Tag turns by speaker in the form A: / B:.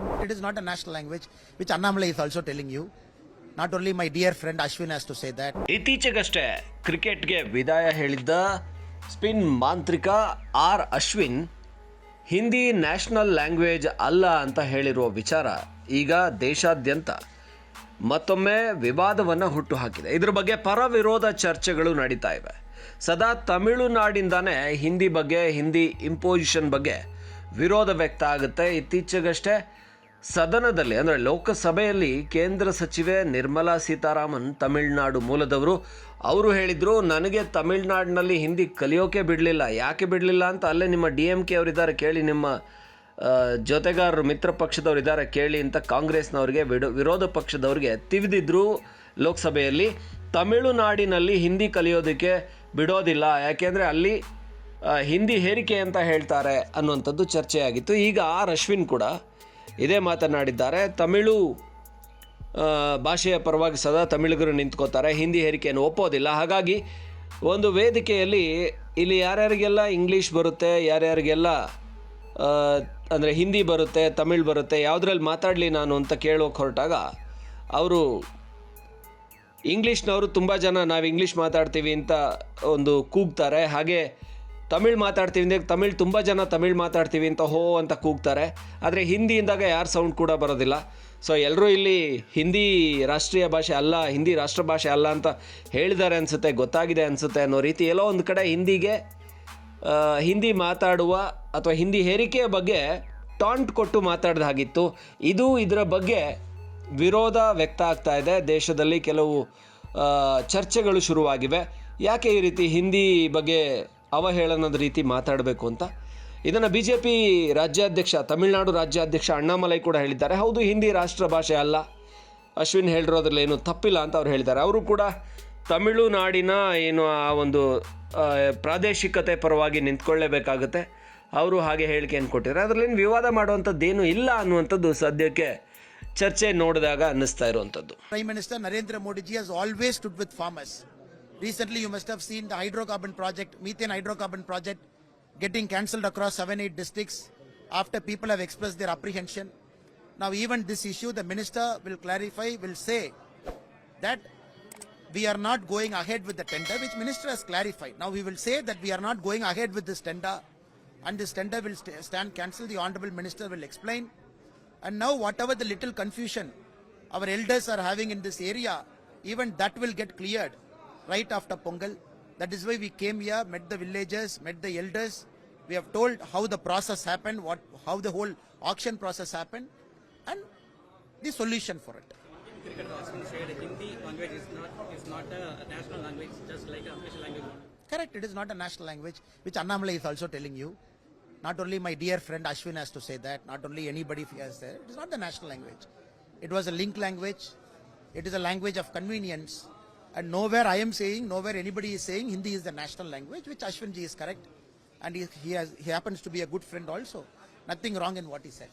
A: It is not a national language, which Annamalai is also telling you. Not only my dear friend Ashwin has to say that.
B: ಇತ್ತೀಚೆಗಷ್ಟೇ ಕ್ರಿಕೆಟ್ಗೆ ವಿದಾಯ ಹೇಳಿದ್ದ spin ಮಾಂತ್ರಿಕ R Ashwin Hindi national language ಅಲ್ಲ ಅಂತ ಹೇಳಿರುವ ವಿಚಾರ ಈಗ ದೇಶಾದ್ಯಂತ ಮತ್ತೊಮ್ಮೆ ವಿವಾದವನ್ನು ಹುಟ್ಟುಹಾಕಿದೆ ಇದರ ಬಗ್ಗೆ ಪರ ವಿರೋಧ ಚರ್ಚೆಗಳು ನಡೀತಾ ಇವೆ ಸದಾ ತಮಿಳುನಾಡಿಂದಾನೇ ಹಿಂದಿ ಬಗ್ಗೆ ಹಿಂದಿ ಇಂಪೋಸಿಷನ್ ಬಗ್ಗೆ ವಿರೋಧ ವ್ಯಕ್ತ ಆಗುತ್ತೆ ಇತ್ತೀಚೆಗಷ್ಟೇ ಸದನದಲ್ಲಿ, ಅಂದರೆ ಲೋಕಸಭೆಯಲ್ಲಿ ಕೇಂದ್ರ ಸಚಿವೆ ನಿರ್ಮಲಾ ಸೀತಾರಾಮನ್ ತಮಿಳುನಾಡು ಮೂಲದವರು, ಅವರು ಹೇಳಿದರು, ನನಗೆ ತಮಿಳ್ನಾಡಿನಲ್ಲಿ ಹಿಂದಿ ಕಲಿಯೋಕೆ ಬಿಡಲಿಲ್ಲ. ಯಾಕೆ ಬಿಡಲಿಲ್ಲ ಅಂತ ಅಲ್ಲೇ ನಿಮ್ಮ ಡಿ ಎಂ ಕೆ ಅವರಿದ್ದಾರೆ, ಕೇಳಿ ನಿಮ್ಮ ಜೊತೆಗಾರರು, ಮಿತ್ರ ಪಕ್ಷದವರು ಇದ್ದಾರೆ, ಕೇಳಿ ಅಂತ ಕಾಂಗ್ರೆಸ್ನವ್ರಿಗೆ, ವಿಡೋ, ವಿರೋಧ ಪಕ್ಷದವ್ರಿಗೆ ತಿವಿದಿದ್ರು ಲೋಕಸಭೆಯಲ್ಲಿ. ತಮಿಳುನಾಡಿನಲ್ಲಿ ಹಿಂದಿ ಕಲಿಯೋದಕ್ಕೆ ಬಿಡೋದಿಲ್ಲ, ಯಾಕೆಂದರೆ ಅಲ್ಲಿ ಹಿಂದಿ ಹೇರಿಕೆ ಅಂತ ಹೇಳ್ತಾರೆ ಅನ್ನುವಂಥದ್ದು ಚರ್ಚೆಯಾಗಿತ್ತು. ಈಗ ಆರ್ ಅಶ್ವಿನ್ ಕೂಡ ಇದೇ ಮಾತನಾಡಿದ್ದಾರೆ. ತಮಿಳು ಭಾಷೆಯ ಪರವಾಗಿ ಸದಾ ತಮಿಳಿಗರು ನಿಂತ್ಕೋತಾರೆ. ಹಿಂದಿ ಹೇರಿಕೆಯನ್ನು ಒಪ್ಪೋದಿಲ್ಲ. ಹಾಗಾಗಿ ಒಂದು ವೇದಿಕೆಯಲ್ಲಿ ಇಲ್ಲಿ ಯಾರ್ಯಾರಿಗೆಲ್ಲ ಇಂಗ್ಲೀಷ್ ಬರುತ್ತೆ, ಯಾರ್ಯಾರಿಗೆಲ್ಲ ಅಂದರೆ ಹಿಂದಿ ಬರುತ್ತೆ, ತಮಿಳ್ ಬರುತ್ತೆ, ಯಾವುದ್ರಲ್ಲಿ ಮಾತಾಡಲಿ ನಾನು ಅಂತ ಕೇಳೋಕೆ ಹೊರಟಾಗ ಅವರು ಇಂಗ್ಲೀಷ್ನವರು ತುಂಬ ಜನ ನಾವು ಇಂಗ್ಲೀಷ್ ಮಾತಾಡ್ತೀವಿ ಅಂತ ಒಂದು ಕೂಗ್ತಾರೆ. ಹಾಗೆ ತಮಿಳ್ ಮಾತಾಡ್ತೀವಿ ಅಂದರೆ ತಮಿಳ್ ತುಂಬ ಜನ ತಮಿಳ್ ಮಾತಾಡ್ತೀವಿ ಅಂತ ಹೋ ಅಂತ ಕೂಗ್ತಾರೆ. ಆದರೆ ಹಿಂದಿಯಿಂದಾಗ ಯಾರು ಸೌಂಡ್ ಕೂಡ ಬರೋದಿಲ್ಲ. ಸೊ ಎಲ್ಲರೂ ಇಲ್ಲಿ ಹಿಂದಿ ರಾಷ್ಟ್ರೀಯ ಭಾಷೆ ಅಲ್ಲ, ಹಿಂದಿ ರಾಷ್ಟ್ರ ಭಾಷೆ ಅಲ್ಲ ಅಂತ ಹೇಳಿದ್ದಾರೆ ಅನಿಸುತ್ತೆ, ಗೊತ್ತಾಗಿದೆ ಅನಿಸುತ್ತೆ ಅನ್ನೋ ರೀತಿ ಎಲ್ಲೋ ಒಂದು ಕಡೆ ಹಿಂದಿಗೆ ಹಿಂದಿ ಮಾತಾಡುವ ಅಥವಾ ಹಿಂದಿ ಹೇರಿಕೆಯ ಬಗ್ಗೆ ಟಾಂಟ್ ಕೊಟ್ಟು ಮಾತಾಡ್ದಾಗಿತ್ತು ಇದು ಇದರ ಬಗ್ಗೆ ವಿರೋಧ ವ್ಯಕ್ತ ಆಗ್ತಾ ಇದೆ. ದೇಶದಲ್ಲಿ ಕೆಲವು ಚರ್ಚೆಗಳು ಶುರುವಾಗಿವೆ. ಯಾಕೆ ಈ ರೀತಿ ಹಿಂದಿ ಬಗ್ಗೆ ಅವಹೇಳನದ ರೀತಿ ಮಾತಾಡಬೇಕು ಅಂತ. ಇದನ್ನು ಬಿ ಜೆ ಪಿ ರಾಜ್ಯಾಧ್ಯಕ್ಷ, ತಮಿಳುನಾಡು ರಾಜ್ಯಾಧ್ಯಕ್ಷ ಅಣ್ಣಾಮಲೈ ಕೂಡ ಹೇಳಿದ್ದಾರೆ. ಹೌದು, ಹಿಂದಿ ರಾಷ್ಟ್ರ ಭಾಷೆ ಅಲ್ಲ. ಅಶ್ವಿನ್ ಹೇಳಿರೋದ್ರಲ್ಲಿ ಏನು ತಪ್ಪಿಲ್ಲ ಅಂತ ಅವ್ರು ಹೇಳಿದ್ದಾರೆ. ಅವರು ಕೂಡ ತಮಿಳುನಾಡಿನ ಏನು ಆ ಒಂದು ಪ್ರಾದೇಶಿಕತೆ ಪರವಾಗಿ ನಿಂತ್ಕೊಳ್ಳೇಬೇಕಾಗುತ್ತೆ. ಅವರು ಹಾಗೆ ಹೇಳಿಕೆಯನ್ನು ಕೊಟ್ಟಿದ್ದಾರೆ. ಅದರಲ್ಲೇನು ವಿವಾದ ಮಾಡುವಂಥದ್ದೇನು ಇಲ್ಲ ಅನ್ನುವಂಥದ್ದು ಸದ್ಯಕ್ಕೆ ಚರ್ಚೆ ನೋಡಿದಾಗ ಅನ್ನಿಸ್ತಾ ಇರುವಂಥದ್ದು.
A: Prime minister Narendra Modi ji as always stood with farmers. Recently, you must have seen the hydrocarbon project, methane hydrocarbon project, getting cancelled across seven, eight districts after people have expressed their apprehension. Now, even this issue, the minister will clarify, will say that we are not going ahead with the tender, which minister has clarified. Now, we will say that we are not going ahead with this tender, and this tender will st- stand cancelled. The honorable minister will explain. And now, whatever the little confusion our elders are having in this area, even that will get cleared right after Pongal. That is why we came here, met the villagers, met the elders. We have told how the process happened, what, how the whole auction process happened, and the solution for it.
C: Cricket Ashwin said Hindi language is not is not a national language, just like a official language.
A: Correct, it is not a national language, which Annamalai is also telling you. Not only my dear friend Ashwin has to say that, not only anybody has said, it is not the national language. It was a link language, it is a language of convenience. And nowhere I am saying, nowhere anybody is saying Hindi is the national language, which Ashwin ji is correct. And he, he, has, he happens to be a good friend also. Nothing wrong in what he said.